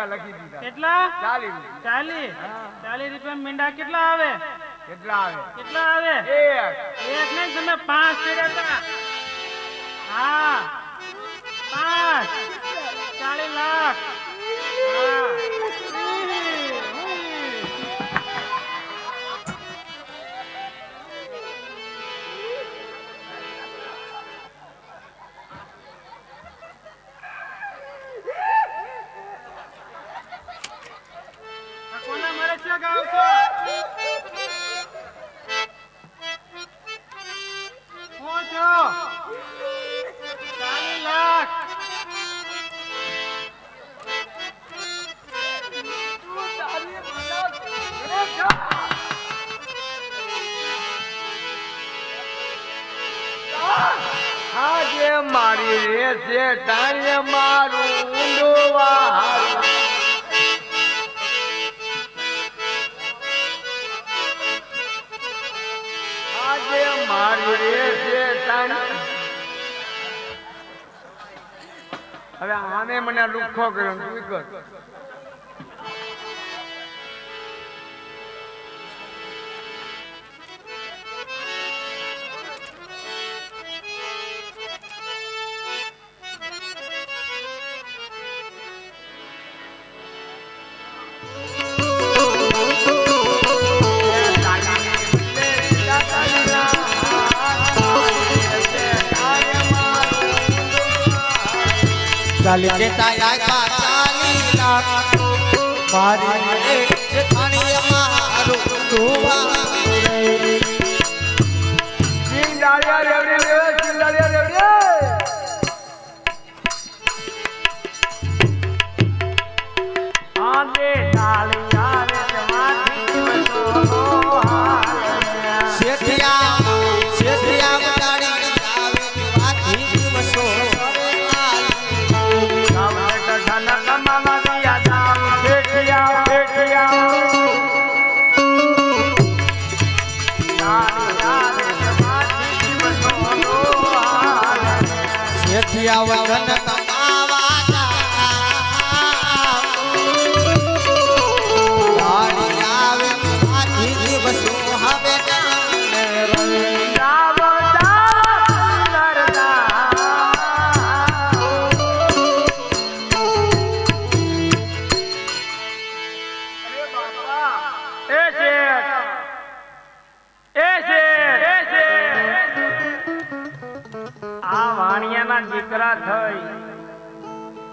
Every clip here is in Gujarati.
રૂપિયા લખી દીધા. કેટલા? ચાલીસ ચાલીસ? ચાલી ચાલી રૂપિયા મીંડા કેટલા આવે? કેટલા આવે? કેટલા આવે? એક. એક નહીં તમે પાંચ કર્યા હતા. હા. પાંચ. ચાલીસ લાખ. હા. આજે મારી છે ટાણે હવે આને મને લુખો કર્યો તું કર. ચાલી દેતા આયા ચાલી લાખ મારી એ મારું ધુવા રે ચિંગાળિયા રેવડી શેઠિયા વગન દીકરા થઈ.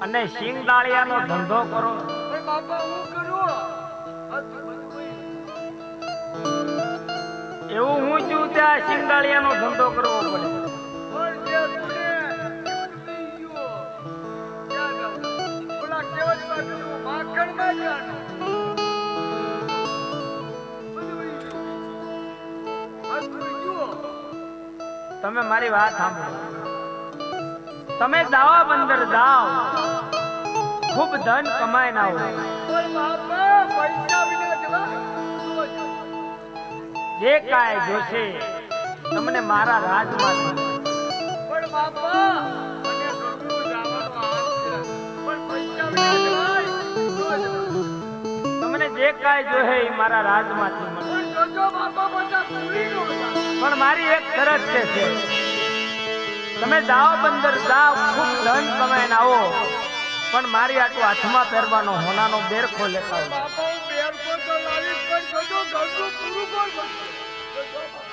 અને સિંગ દાળિયાનો ધંધો કરો. એવું હું છું ત્યાં શિંગદાળિયાનો ધંધો કરવો પડે. તમે મારી વાત સાંભળો. તમે દાવા બંદર જાઓ. ખૂબ ધન કમાય ના જે કાંઈ જોશે તમને મારા રાજમાં તમને જે કાંઈ જોશે એ મારા રાજમાંથી પણ મારી એક શરત છે. તમે જાઓ બંદર, જાઓ, ખૂબ ધન કમાઈને આવો. પણ મારી આટલું હાથમાં પહેરવાનો હોનાનો બેરખો લેતા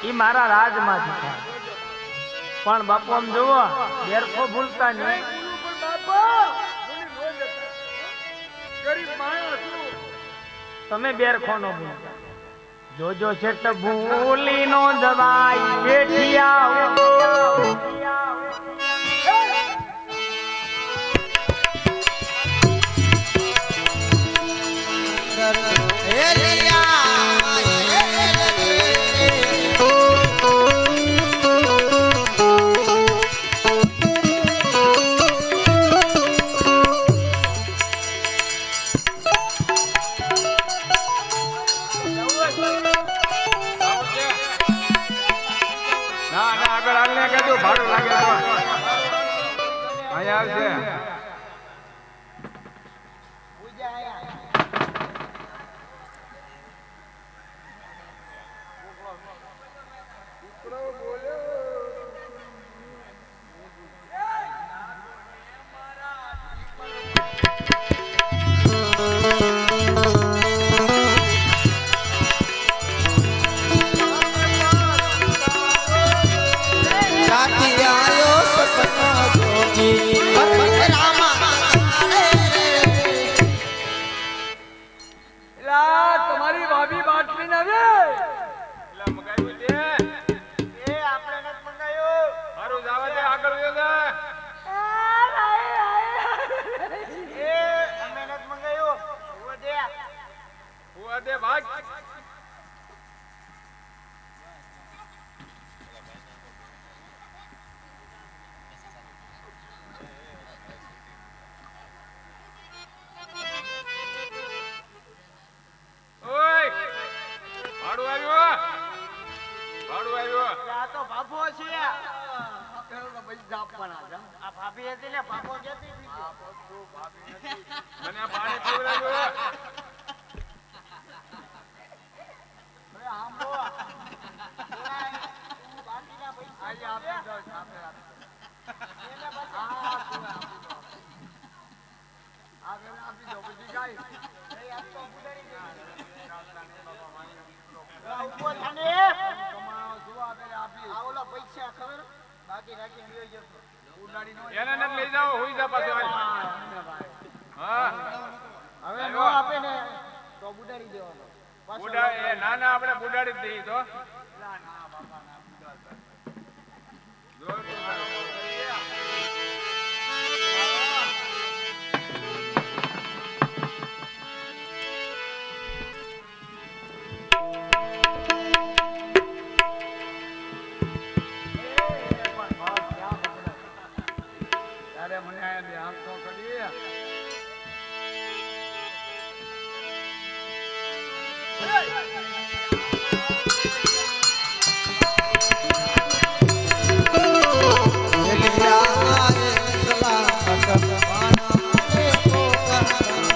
એ મારા રાજમાં છે. પણ બાપુ, આમ જુઓ, બેરખો ભૂલતા નહીં. તમે બેરખો નો ભૂલતા. જોજો છે તો ભૂલી નો જવાય બેઠિયા Mike. હવે નો આપે ને તો બુડાડી દેવાનો. બુડા એ ના ના આપણે બુડાડી દઈએ તો. ના ના બાપા ના બુડાડતા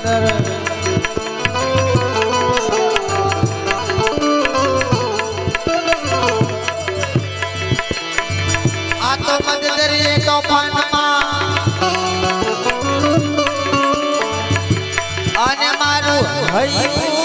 કર. અને મારું હૈયું.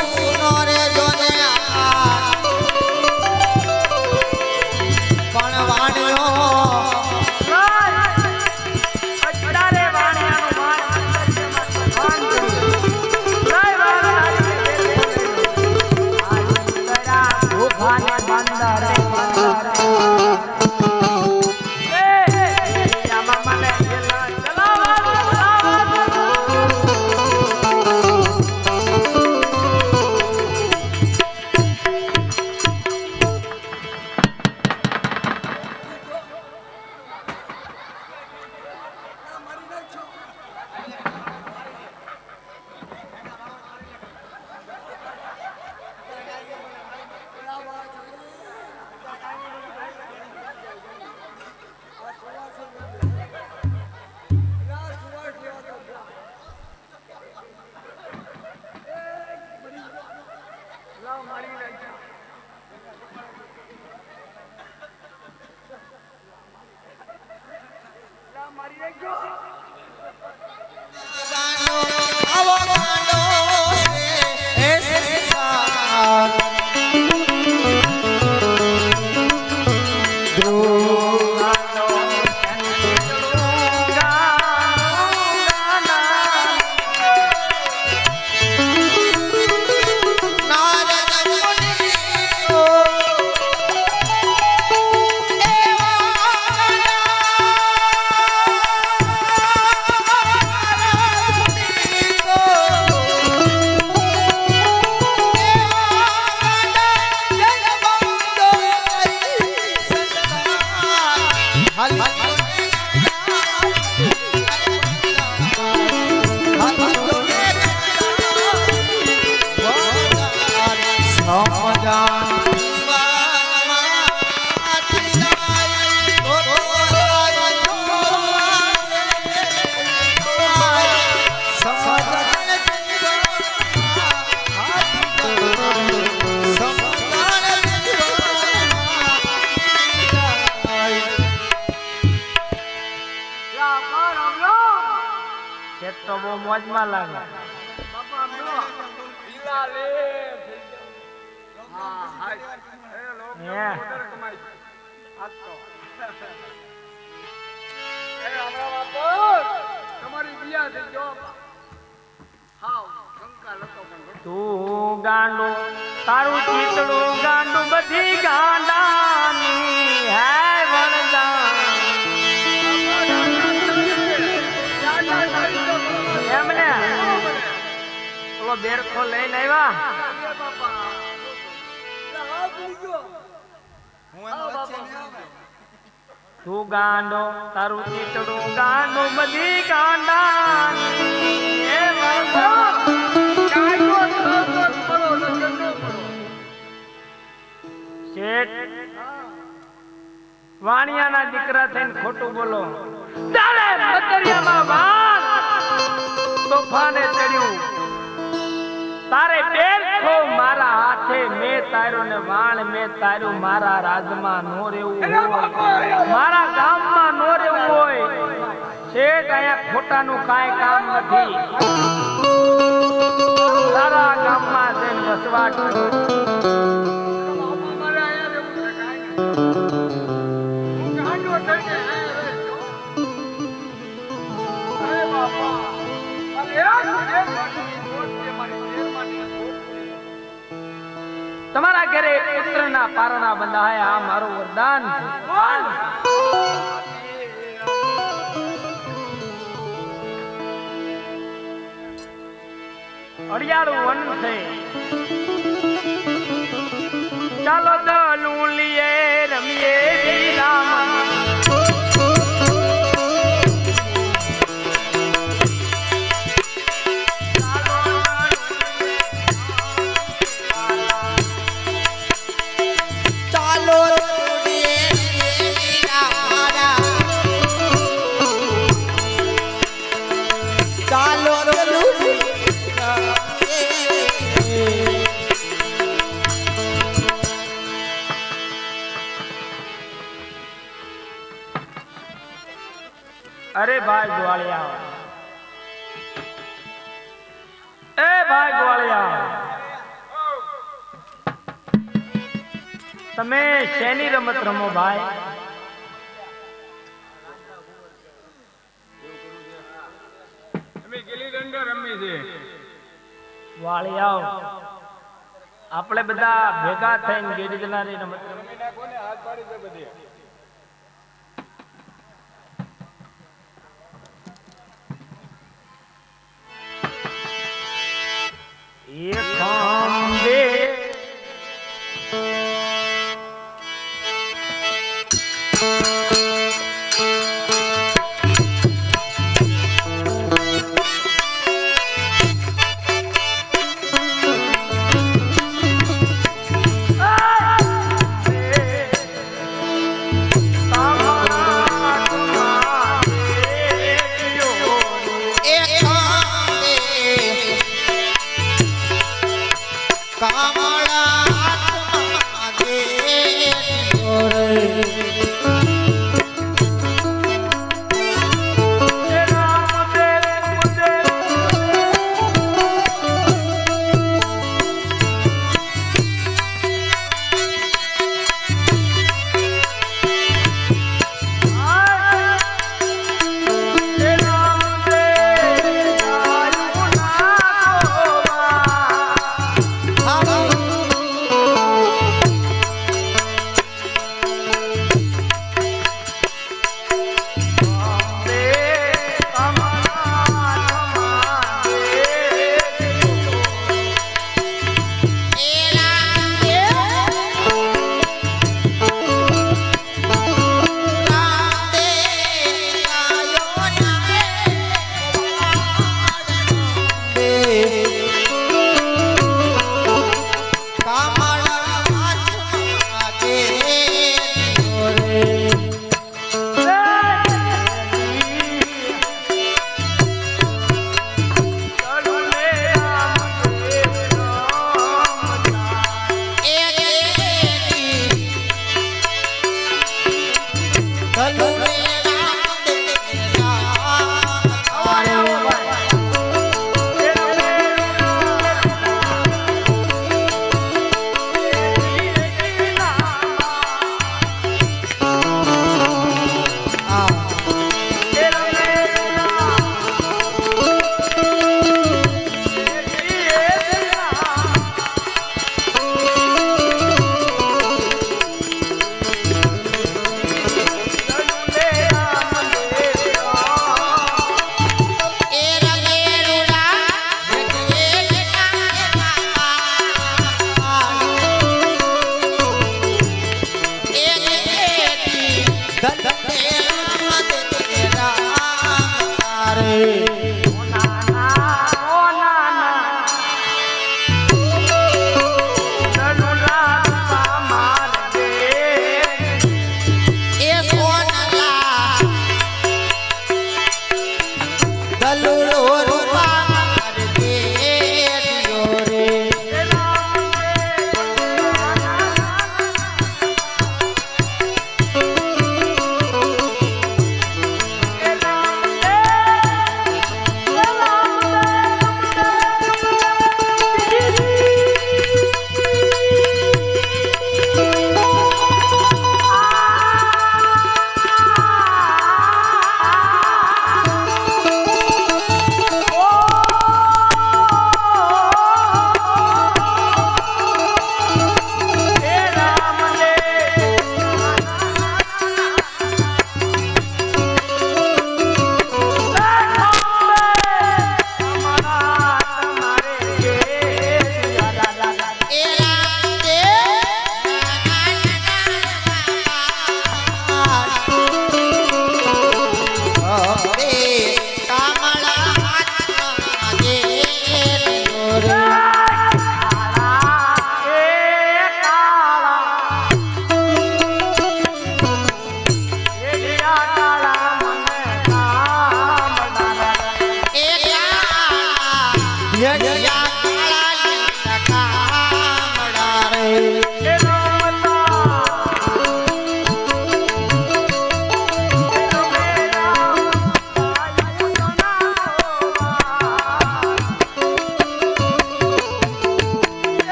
ઘણો. તું ગાંડો તારું ચીતડું ગાંડું બધી ગાંડાની હે બેરખો લઈને આવ્યા. તું ગાંડો તારું ચીતડું ગાંડો બધી ગાંડા વાણિયાના દીકરા થઈને ખોટું બોલો. તારે તાર્યો ને વાણ મેં તાર્યું મારા રાજમાં નો રહેવું હોય. મારા ગામમાં નો રહેવું હોય. શેઠ અહીંયા ખોટાનું કાંઈ કામ નથી. તારા ગામમાં જઈને વસવાટ કરો. તમારા ઘરે પુત્રના પારણા બંધાય આ મારું વરદાન. અડિયાળું વન છે ચાલો તો અરે ભાઈ ગોવાળિયા એ ભાઈ ગોવાળિયા તમે શેની રમત રમો ભાઈ? આપણે બધા ભેગા થઈને ગીરીજનારી રમત રમી નાખો ને હાથ પાડી છે બધી.